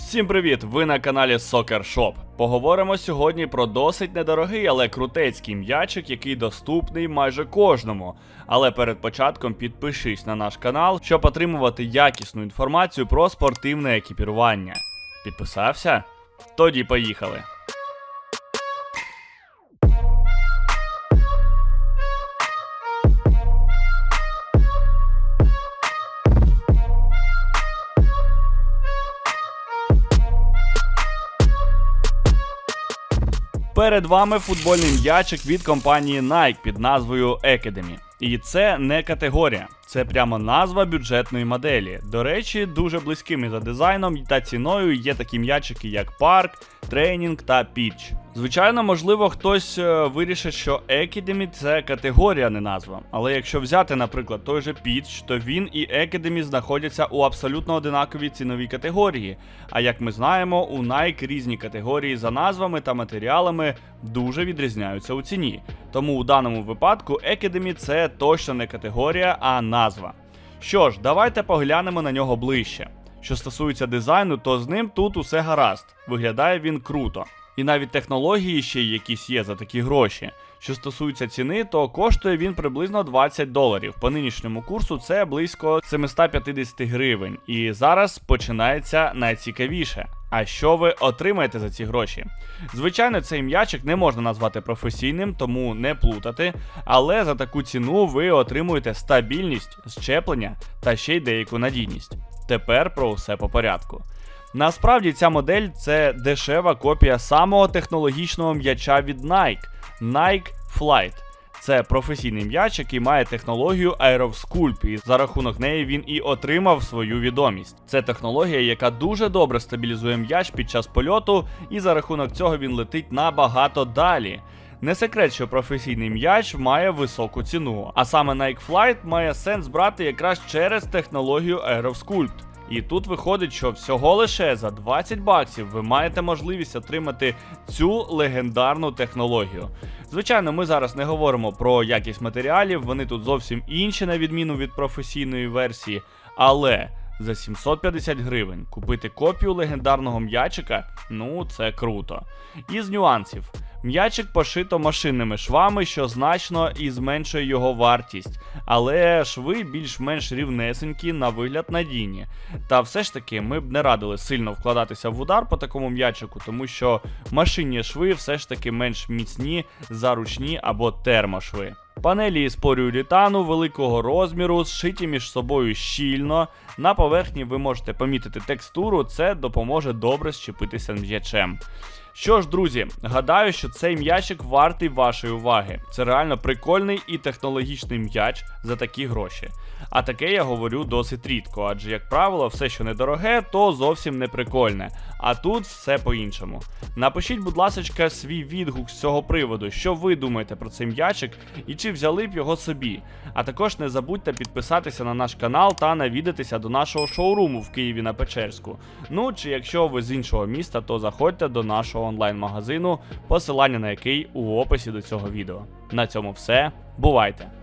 Всім привіт! Ви на каналі Soccer Shop. Поговоримо сьогодні про досить недорогий, але крутецький м'ячик, який доступний майже кожному. Але перед початком підпишись на наш канал, щоб отримувати якісну інформацію про спортивне екіпірування. Підписався? Тоді поїхали. Перед вами футбольний м'ячик від компанії Nike під назвою Academy. І це не категорія, це прямо назва бюджетної моделі. До речі, дуже близькими за дизайном та ціною є такі м'ячики, як парк, тренінг та піч. Звичайно, можливо, хтось е, вирішить, що Academy це категорія, не назва. Але якщо взяти, наприклад, той же Pitch, то він і Academy знаходяться у абсолютно одинаковій ціновій категорії. А як ми знаємо, у Nike різні категорії за назвами та матеріалами дуже відрізняються у ціні. Тому у даному випадку Academy це точно не категорія, а назва. Що ж, давайте поглянемо на нього ближче. Що стосується дизайну, то з ним тут усе гаразд. Виглядає він круто. І навіть технології ще якісь є за такі гроші. Що стосується ціни, то коштує він приблизно 20 доларів. По нинішньому курсу це близько 750 гривень. І зараз починається найцікавіше. А що ви отримаєте за ці гроші? Звичайно, цей м'ячик не можна назвати професійним, тому не плутати. Але за таку ціну ви отримуєте стабільність, щеплення та ще й деяку надійність. Тепер про все по порядку. Насправді ця модель це дешева копія самого технологічного м'яча від Nike Nike Flight. Це професійний м'яч, який має технологію Aerovsculpt, і за рахунок неї він і отримав свою відомість. Це технологія, яка дуже добре стабілізує м'яч під час польоту, і за рахунок цього він летить набагато далі. Не секрет, що професійний м'яч має високу ціну, а саме Nike Flight має сенс брати якраз через технологію Aerovsculpt. І тут виходить, що всього лише за 20 баксів ви маєте можливість отримати цю легендарну технологію. Звичайно, ми зараз не говоримо про якість матеріалів, вони тут зовсім інші, на відміну від професійної версії, але. За 750 гривень купити копію легендарного м'ячика, ну це круто. Із нюансів. М'ячик пошито машинними швами, що значно і зменшує його вартість, але шви більш-менш рівнесенькі, на вигляд надійні. Та все ж таки ми б не радили сильно вкладатися в удар по такому м'ячику, тому що машинні шви все ж таки менш міцні за ручні або термошви. Панелі із поліуретану великого розміру, зшиті між собою щільно. На поверхні ви можете помітити текстуру, це допоможе добре щепитися м'ячем. Що ж, друзі, гадаю, що цей м'ячик вартий вашої уваги. Це реально прикольний і технологічний м'яч за такі гроші. А таке я говорю досить рідко, адже, як правило, все, що недороге, то зовсім не прикольне. А тут все по-іншому. Напишіть, будь ласка, свій відгук з цього приводу, що ви думаєте про цей м'ячик і чи взяли б його собі. А також не забудьте підписатися на наш канал та навідатися до нашого шоуруму в Києві на Печерську. Ну чи якщо ви з іншого міста, то заходьте до нашого онлайн-магазину, посилання на який у описі до цього відео. На цьому все. Бувайте!